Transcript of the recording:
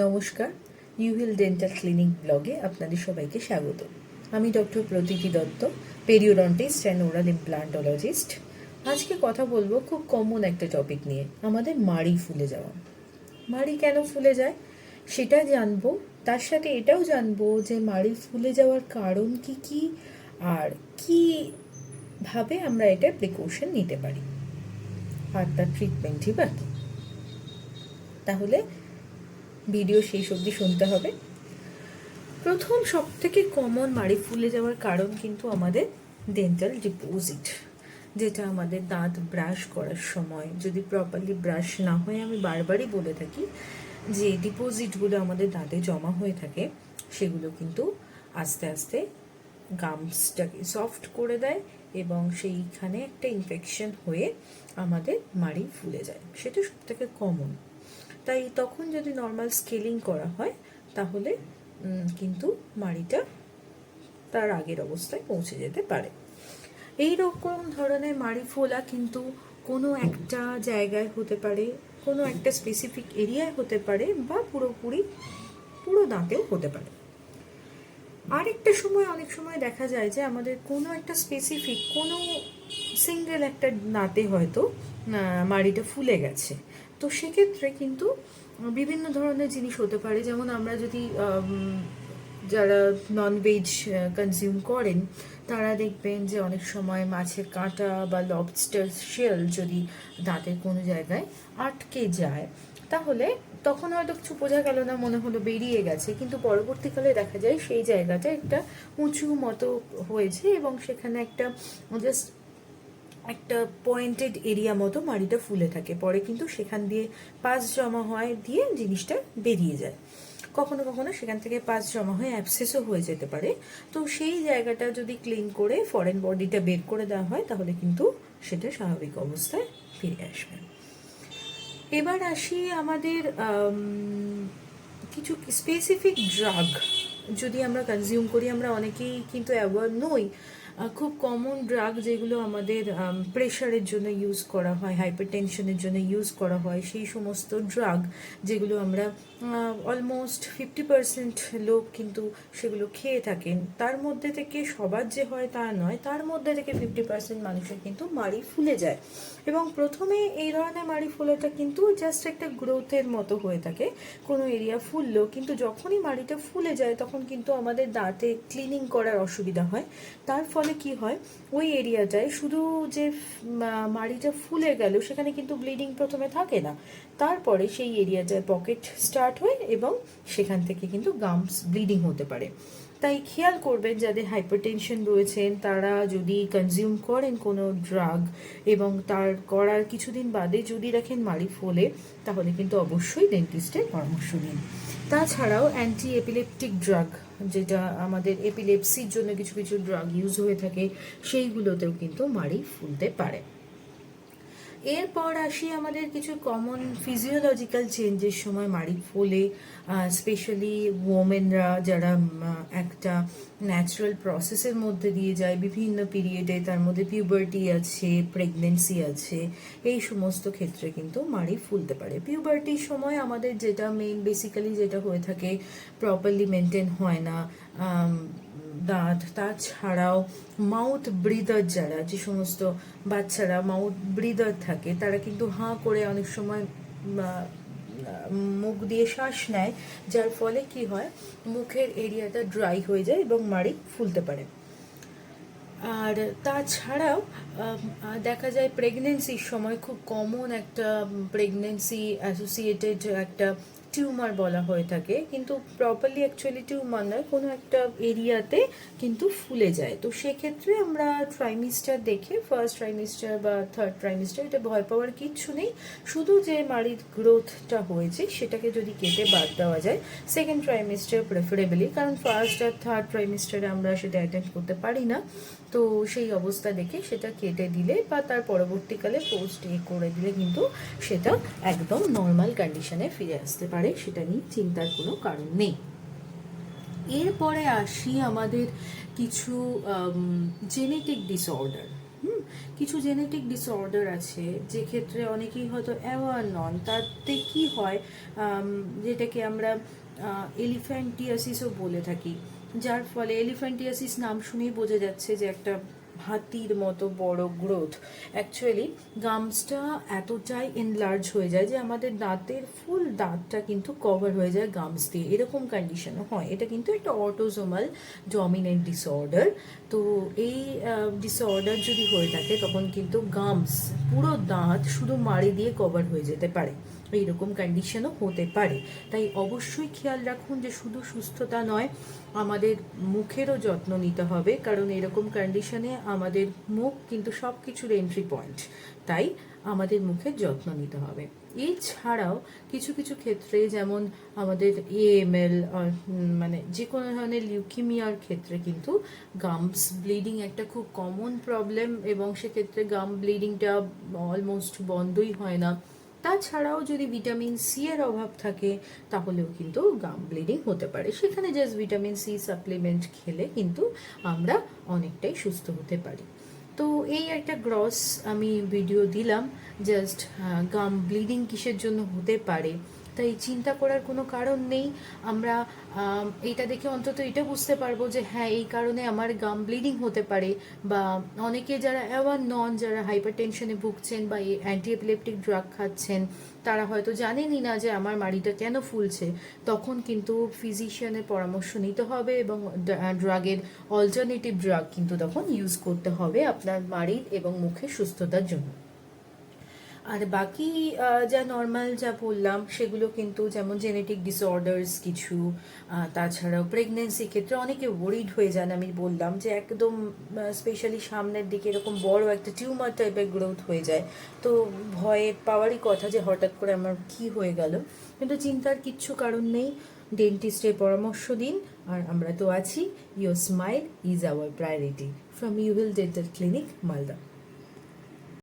নমস্কার ইউহিল dental clinic ব্লগে আপনাদের সবাইকে স্বাগত। আমি doctor Prateeti Dutta periodontist and oral implantologist আজকে কথা বলব খুব কমন একটা টপিক নিয়ে, আমাদের মাড়ি ফুলে যাওয়া। মাড়ি কেন ফুলে যায়? সেটা জানব, তার সাথে এটাও জানব যে মাড়ি ফুলে যাওয়ার কারণ কি কি, আর কীভাবে আমরা এটা প্রিকশন নিতে পারি। আর তার ট্রিটমেন্টই বা কী তাহলে ভিডিও শেষ অবধি শুনতে হবে। প্রথম সব থেকে কমন মাড়ি ফুলে যাওয়ার কারণ কিন্তু আমাদের ডেন্টাল ডিপোজিট যেটা আমাদের দাঁত ব্রাশ করার সময়। যদি প্রপারলি ব্রাশ না হয়ে, আমি বারবারই বলে থাকি যে ডিপোজিটগুলো আমাদের দাঁতে জমা হয়ে থাকে, সেগুলো কিন্তু আস্তে আস্তে গামসটাকে সফট করে দেয় এবং সেইখানে একটা ইনফেকশন হয়ে আমাদের মাড়ি ফুলে যায়। সেটা সব থেকে কমন তাই তখন যদি নর্মাল স্কেলিং করা হয়, তাহলে কিন্তু মাড়িটা তার আগের অবস্থায় পৌঁছে যেতে পারে। এই রকম ধরনের মাড়ি ফোলা কিন্তু কোনো একটা জায়গায় হতে পারে, কোনো একটা স্পেসিফিক এরিয়ায় হতে পারে বা পুরোপুরি পুরো দাঁতেও হতে পারে। আরেকটা সময় অনেক সময় দেখা যায় যে আমাদের কোনো একটা স্পেসিফিক কোনো সিঙ্গেল একটা দাঁতে হয়তো মাড়িটা ফুলে গেছে। তো সেক্ষেত্রে কিন্তু বিভিন্ন ধরনের জিনিস হতে পারে। যেমন আমরা যদি যারা ননভেজ কনজিউম করেন, তারা দেখবেন যে অনেক সময় মাছের কাঁটা বা লবস্টার শেল যদি দাঁতের কোনো জায়গায় আটকে যায়, তাহলে তখন হয়তো কিছু বোঝা গেল না, মনে হলো বেরিয়ে গেছে। কিন্তু পরবর্তীকালে দেখা যায় সেই জায়গাটা একটা উঁচু মতো হয়েছে এবং সেখানে একটা জাস্ট একটা পয়েন্টেড এরিয়া মতো মাড়িটা ফুলে থাকে। পরে কিন্তু সেখান দিয়ে পাস জমা হয় দিয়ে জিনিসটা বেরিয়ে যায়। কখনো কখনো সেখান থেকে পাস জমা হয়ে অ্যাবসেসও হয়ে যেতে পারে। তো সেই জায়গাটা যদি ক্লিন করে ফরেন বডিটা বের করে দেওয়া হয়, তাহলে কিন্তু সেটা স্বাভাবিক অবস্থায় ফিরে আসবে। এবার আসি আমাদের কিছু স্পেসিফিক ড্রাগ যদি আমরা কনজিউম করি, আমরা অনেকেই কিন্তু অ্যাওয়ার নই খুব কমন ড্রাগ যেগুলো আমাদের প্রেশারের জন্য ইউজ করা হয় হাইপার টেনশনের জন্য ইউজ করা হয়, সেই সমস্ত ড্রাগ যেগুলো আমরা অলমোস্ট ফিফটি পার্সেন্ট লোক কিন্তু সেগুলো খেয়ে থাকেন। তার মধ্যে থেকে সবার যে হয় তা নয়, তার মধ্যে থেকে ফিফটি পার্সেন্ট মানুষের কিন্তু মাড়ি ফুলে যায়। এবং প্রথমে এই ধরনের মাড়ি ফোলাটা কিন্তু জাস্ট একটা গ্রোথের মতো হয়ে থাকে, কোনো এরিয়া ফুললো, কিন্তু যখনই মাড়িটা ফুলে যায়, তখন কিন্তু আমাদের দাঁতে ক্লিনিং করার অসুবিধা হয়। তার ফলে কি হয়, ওই এরিয়াটায় শুধু যে মাড়িটা ফুলে গেল, সেখানে কিন্তু ব্লিডিং প্রথমে থাকে না। তারপরে সেই এরিয়াটায় পকেট স্টার্ট হয় এবং সেখান থেকে কিন্তু গামস ব্লিডিং হতে পারে। তাই খেয়াল করবেন, যাদের হাইপারটেনশন রয়েছেন তারা যদি কনজিউম করেন কোনো ড্রাগ এবং তার করার কিছুদিন বাদে যদি দেখেন মাড়ি ফোলে, তাহলে কিন্তু অবশ্যই ডেন্টিস্টের পরামর্শ নিন। তাছাড়াও অ্যান্টি এপিলেপটিক ড্রাগ যেটা আমাদের এপিলেপসির জন্য কিছু কিছু ড্রাগ ইউজ হয়ে থাকে, সেইগুলোতেও কিন্তু মাড়ি ফুলতে পারে। এরপর আসি আমাদের কিছু কমন ফিজিওলজিক্যাল চেঞ্জের সময় মাড়ি ফোলে স্পেশালি ওমেনরা যারা একটা ন্যাচারাল প্রসেসের মধ্যে দিয়ে যায়, বিভিন্ন পিরিয়ডে তার মধ্যে পিউবার্টি আছে প্রেগনেন্সি আছে, এই সমস্ত ক্ষেত্রে কিন্তু মাড়ি ফুলতে পারে। পিউবার্টির সময় আমাদের যেটা মেইন বেসিক্যালি যেটা হয়ে থাকে প্রপারলি মেনটেন হয় না দাঁত, তাছাড়াও মাউথ ব্রিদার যারা, যে সমস্ত বাচ্চারা মাউথ ব্রিদার থাকে, তারা কিন্তু হাঁ করে অনেক সময় মুখ দিয়ে শ্বাস নেয়, যার ফলে কি হয়, মুখের এরিয়াটা ড্রাই হয়ে যায় এবং মাড়ি ফুলতে পারে। আর তাছাড়াও দেখা যায় প্রেগনেন্সির সময় খুব কমন একটা প্রেগনেন্সি অ্যাসোসিয়েটেড একটা টিউমার বলা হয়ে থাকে, কিন্তু প্রপারলি অ্যাকচুয়ালি টিউমার নয়, কোনো একটা এরিয়াতে কিন্তু ফুলে যায়। তো সেক্ষেত্রে আমরা ট্রাইমিস্টার দেখে ফার্স্ট ট্রাইমিস্টার বা থার্ড ট্রাইমিস্টার এটা ভয় পাওয়ার কিচ্ছু নেই। শুধু যে মাড়ির গ্রোথটা হয়েছে, সেটাকে যদি কেটে বাদ দেওয়া যায় সেকেন্ড ট্রাইমিস্টার প্রেফারেবলি কারণ ফার্স্ট আর থার্ড ট্রাইমিস্টারে আমরা সেটা অ্যাটেন্ড করতে পারি না। তো সেই অবস্থা দেখে সেটা কেটে দিলে বা তার পরবর্তীকালে পোস্ট এ করে দিলে কিন্তু সেটা একদম নর্মাল কন্ডিশনে ফিরে আসতে পারে, সেটা নিয়ে চিন্তার কোনো কারণ নেই। এরপরে আসি আমাদের কিছু জেনেটিক ডিসঅর্ডার কিছু জেনেটিক ডিসঅর্ডার আছে, যে ক্ষেত্রে অনেকেই হয়তো অ্যাওয়ার নন। তাতে কি হয়? যেটাকে আমরা এলিফ্যান্টিয়াসিসও বলে থাকি। যার ফলে এলিফ্যান্টিয়াসিস নাম শুনেই বোঝা যাচ্ছে যে একটা হাতির মতো বড় গ্রোথ অ্যাকচুয়ালি গামসটা এতটাই এনলার্জ হয়ে যায় যে আমাদের দাঁতের ফুল দাঁতটা কিন্তু কভার হয়ে যায় গামস দিয়ে। এরকম কন্ডিশনও হয়। এটা কিন্তু একটা অটোজোমাল ডমিনেন্ট ডিসঅর্ডার তো এই ডিসঅর্ডার যদি হয়ে থাকে, তখন কিন্তু গামস পুরো দাঁত শুধু মাড়ি দিয়ে কভার হয়ে যেতে পারে। এইরকম কন্ডিশনও হতে পারে। তাই অবশ্যই খেয়াল রাখুন যে শুধু সুস্থতা নয়, আমাদের মুখেরও যত্ন নিতে হবে। কারণ এরকম কন্ডিশনে আমাদের মুখ কিন্তু সব কিছুর এন্ট্রি পয়েন্ট তাই আমাদের মুখের যত্ন নিতে হবে। এছাড়াও কিছু কিছু ক্ষেত্রে যেমন আমাদের এএমএল মানে যে কোনো ধরনের লিউকিমিয়ার ক্ষেত্রে কিন্তু গামস ব্লিডিং একটা খুব কমন প্রবলেম এবং সেক্ষেত্রে গাম ব্লিডিংটা অলমোস্ট বন্ধই হয় না। তাছাড়াও যদি ভিটামিন সি এর অভাব থাকে, তাহলেও কিন্তু গাম ব্লিডিং হতে পারে। সেখানে জাস্ট ভিটামিন সি সাপ্লিমেন্ট খেলে কিন্তু আমরা অনেকটাই সুস্থ হতে পারি। তো এই একটা গ্রস আমি ভিডিও দিলাম জাস্ট গাম ব্লিডিং কিসের জন্য হতে পারে? তাই চিন্তা করার কোনো কারণ নেই। আমরা আম, এইটা দেখে অন্তত এটা বুঝতে পারব যে হ্যাঁ এই কারণে আমার গাম ব্লিডিং হতে পারে বা অনেকে যারা অ্যাওয়ার নন যারা হাইপার টেনশনে ভুগছেন বা অ্যান্টি এপিলেপটিক ড্রাগ খাচ্ছেন তারা হয়তো জানেনই না যে আমার মাড়িটা কেন ফুলছে। তখন কিন্তু ফিজিশিয়ানের পরামর্শ নিতে হবে এবং ড্রাগের অল্টারনেটিভ ড্রাগ কিন্তু তখন ইউজ করতে হবে আপনার মাড়ির এবং মুখের সুস্থতার জন্য। আর বাকি যা নর্মাল যা বললাম, সেগুলো কিন্তু যেমন জেনেটিক ডিসঅর্ডার্স কিছু তাছাড়াও প্রেগনেন্সি ক্ষেত্রে অনেকে ওরিড হয়ে যান, আমি বললাম যে একদম স্পেশালি সামনের দিকে এরকম বড় একটা টিউমার টাইপের গ্রোথ হয়ে যায়। তো ভয়ে পাওয়ারই কথা যে হঠাৎ করে আমার কি হয়ে গেল। কিন্তু চিন্তার কিচ্ছু কারণ নেই। ডেন্টিস্টের পরামর্শ দিন। আর আমরা তো আছি। Your smile is our priority from you will dental clinic Malda